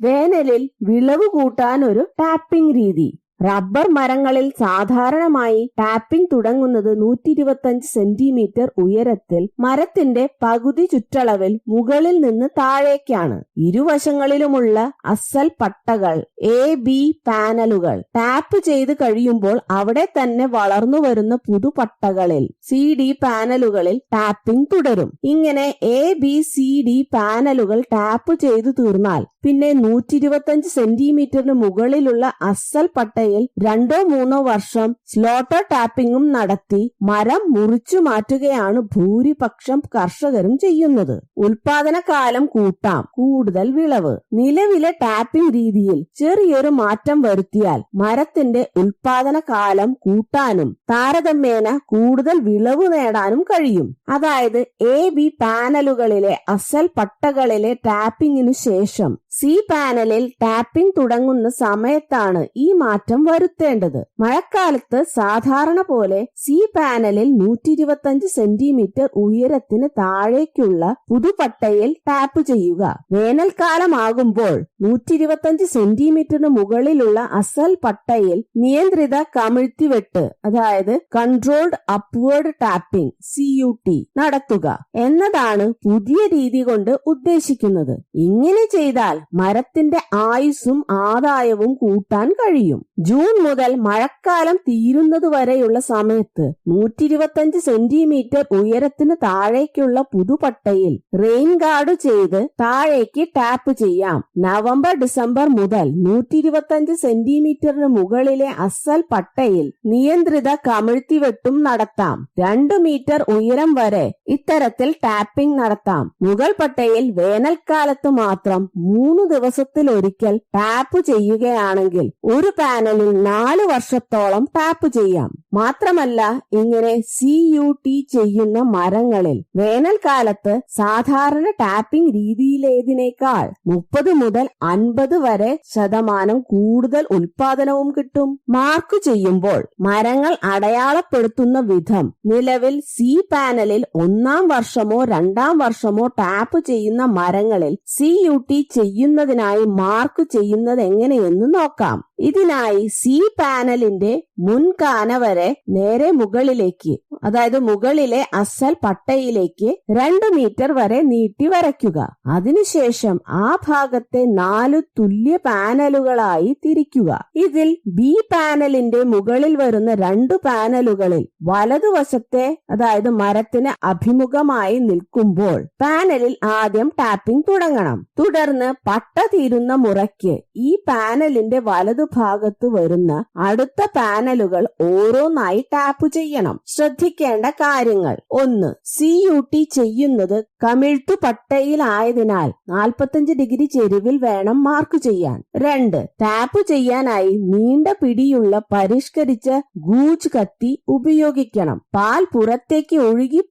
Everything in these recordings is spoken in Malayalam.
വേനലിൽ വിളവ് കൂട്ടാൻ ഒരു ടാപ്പിംഗ് രീതി. റബ്ബർ മരങ്ങളിൽ സാധാരണമായി ടാപ്പിംഗ് തുടങ്ങുന്നത് നൂറ്റി ഇരുപത്തഞ്ച് സെന്റിമീറ്റർ ഉയരത്തിൽ മരത്തിന്റെ പകുതി ചുറ്റളവിൽ മുകളിൽ നിന്ന് താഴേക്കാണ്. ഇരുവശങ്ങളിലുമുള്ള അസൽ പട്ടകൾ എ ബി പാനലുകൾ ടാപ്പ് ചെയ്ത് കഴിയുമ്പോൾ അവിടെ തന്നെ വളർന്നു വരുന്ന പുതുപട്ടകളിൽ സി ഡി പാനലുകളിൽ ടാപ്പിംഗ് തുടരും. ഇങ്ങനെ എ ബി സി ഡി പാനലുകൾ ടാപ്പ് ചെയ്തു തീർന്നാൽ പിന്നെ നൂറ്റി ഇരുപത്തഞ്ച് സെന്റിമീറ്ററിന് മുകളിലുള്ള അസൽ പട്ടയിൽ രണ്ടോ മൂന്നോ വർഷം സ്ലോട്ടർ ടാപ്പിംഗും നടത്തി മരം മുറിച്ചു മാറ്റുകയാണ് ഭൂരിപക്ഷം കർഷകരും ചെയ്യുന്നത്. ഉൽപാദന കാലം കൂട്ടാം കൂടുതൽ വിളവ്. നിലവിലെ ടാപ്പിംഗ് രീതിയിൽ ചെറിയൊരു മാറ്റം വരുത്തിയാൽ മരത്തിന്റെ ഉൽപാദന കാലം കൂട്ടാനും താരതമ്യേന കൂടുതൽ വിളവ് നേടാനും കഴിയും. അതായത് എ ബി പാനലുകളിലെ അസൽ പട്ടകളിലെ ടാപ്പിംഗിനു ശേഷം സി പാനലിൽ ടാപ്പിംഗ് തുടങ്ങുന്ന സമയത്താണ് ഈ മാറ്റം വരുത്തേണ്ടത്. മഴക്കാലത്ത് സാധാരണ പോലെ സി പാനലിൽ നൂറ്റി ഇരുപത്തഞ്ച് സെന്റിമീറ്റർ ഉയരത്തിന് താഴേക്കുള്ള പുതുപട്ടയിൽ ടാപ്പ് ചെയ്യുക. വേനൽക്കാലമാകുമ്പോൾ നൂറ്റി ഇരുപത്തഞ്ച് സെന്റിമീറ്ററിന് മുകളിലുള്ള അസൽ പട്ടയിൽ നിയന്ത്രിത കമിഴ്ത്തിവെട്ട് അതായത് controlled upward tapping C U T നടത്തുക. എന്നതാണ് പുതിയ രീതി കൊണ്ട് ഉദ്ദേശിക്കുന്നത്. ഇങ്ങനെ ചെയ്താൽ മരത്തിന്റെ ആയുസ്സും ആദായവും കൂട്ടാൻ കഴിയും. ജൂൺ മുതൽ മഴക്കാലം തീരുന്നതുവരെയുള്ള സമയത്ത് നൂറ്റി ഇരുപത്തഞ്ച് സെന്റിമീറ്റർ ഉയരത്തിന് താഴേക്കുള്ള പുതുപട്ടയിൽ റെയിൻ ഗാർഡ് ചെയ്ത് താഴേക്ക് ടാപ്പ് ചെയ്യാം. നവംബർ ഡിസംബർ മുതൽ നൂറ്റി ഇരുപത്തഞ്ച് സെന്റിമീറ്ററിന് മുകളിലെ അസൽ പട്ടയിൽ നിയന്ത്രിത കമിഴ്ത്തിവെട്ടും നടത്താം. രണ്ടു മീറ്റർ ഉയരം വരെ ഇത്തരത്തിൽ ടാപ്പിംഗ് നടത്താം. മുഗൾ പട്ടയിൽ വേനൽക്കാലത്ത് മാത്രം മൂന്ന് ദിവസത്തിൽ ഒരിക്കൽ ടാപ്പ് ചെയ്യുകയാണെങ്കിൽ ഒരു പാനലിൽ നാല് വർഷത്തോളം ടാപ്പ് ചെയ്യാം. മാത്രമല്ല ഇങ്ങനെ സി യു ടി ചെയ്യുന്ന മരങ്ങളിൽ വേനൽക്കാലത്ത് സാധാരണ ടാപ്പിംഗ് രീതിയിലേതിനേക്കാൾ മുപ്പത് മുതൽ അൻപത് വരെ ശതമാനം കൂടുതൽ ഉൽപാദനവും കിട്ടും. മാർക്ക് ചെയ്യുമ്പോൾ മരങ്ങൾ അടയാളപ്പെടുത്തുന്ന വിധം നിലവിൽ സി പാനലിൽ ഒന്നാം വർഷമോ രണ്ടാം വർഷമോ ടാപ്പ് ചെയ്യുന്ന മരങ്ങളിൽ സി യു ടി ചെയ്യുന്നതിനായി മാർക്ക് ചെയ്യുന്നത് എങ്ങനെയെന്ന് നോക്കാം. ഇതിനായി സി പാനലിന്റെ മുൻകാന വരെ നേരെ മുകളിലേക്ക് അതായത് മുകളിലെ അസൽ പട്ടയിലേക്ക് രണ്ട് മീറ്റർ വരെ നീട്ടി വരയ്ക്കുക. അതിനുശേഷം ആ ഭാഗത്തെ നാല് തുല്യ പാനലുകളായി തിരിക്കുക. ഇതിൽ ബി പാനലിന്റെ മുകളിൽ വരുന്ന രണ്ടു പാനലുകളിൽ വലതുവശത്തെ അതായത് മരത്തിന് അഭിമുഖമായി നിൽക്കുമ്പോൾ പാനലിൽ ആദ്യം ടാപ്പിംഗ് തുടങ്ങണം. തുടർന്ന് പട്ട തീരുന്ന മുറയ്ക്ക് ഈ പാനലിന്റെ വലതുഭാഗത്ത് വരുന്ന അടുത്ത പാനലുകൾ ഓരോന്നായി ടാപ്പ് ചെയ്യണം. ശ്രദ്ധിക്കേണ്ട കാര്യങ്ങൾ. ഒന്ന് സി യു ടി ചെയ്യുന്നത് കമിഴ്ത്തു പട്ടയിലായതിനാൽ നാൽപ്പത്തഞ്ച് ഡിഗ്രി ചെരുവിൽ വേണം മാർക്ക് ചെയ്യാൻ. രണ്ട് ടാപ്പ് ചെയ്യാനായി നീണ്ട പിടിയുള്ള പരിഷ്കരിച്ച ഗൂജ് കത്തി ഉപയോഗിക്കണം. പാൽ പുറത്തേക്ക് ഒഴുകി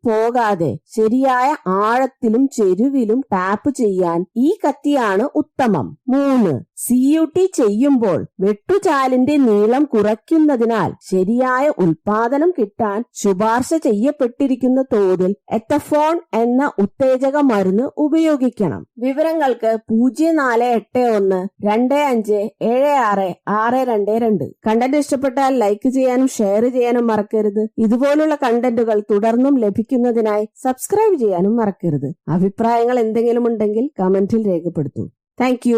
പോകാതെ ശരിയായ ആഴത്തിലും ചെരുവിലും ടാപ്പ് ചെയ്യാൻ ഈ കത്തിയാണ് ഉത്തമം. മൂന്ന് സി യു ടി ചെയ്യുമ്പോൾ വെട്ടുചാലിന്റെ നീളം കുറയ്ക്കുന്നതിനാൽ ശരിയായ ഉൽപാദനം കിട്ടാൻ ശുപാർശ ചെയ്യപ്പെട്ടിരിക്കുന്ന തോതിൽ എത്തഫോൺ എന്ന ഉത്തേജക മരുന്ന് ഉപയോഗിക്കണം. വിവരങ്ങൾക്ക് പൂജ്യം നാല് എട്ട് ഒന്ന് രണ്ട് അഞ്ച് ഏഴ് ആറ് ആറ് രണ്ട് രണ്ട്. കണ്ടന്റ് ഇഷ്ടപ്പെട്ടാൽ ലൈക്ക് ചെയ്യാനും ഷെയർ ചെയ്യാനും മറക്കരുത്. ഇതുപോലുള്ള കണ്ടന്റുകൾ തുടർന്നും ലഭിക്കുന്നതിനായി സബ്സ്ക്രൈബ് ചെയ്യാനും മറക്കരുത്. അഭിപ്രായങ്ങൾ എന്തെങ്കിലും ഉണ്ടെങ്കിൽ കമന്റിൽ രേഖപ്പെടുത്തൂ. താങ്ക്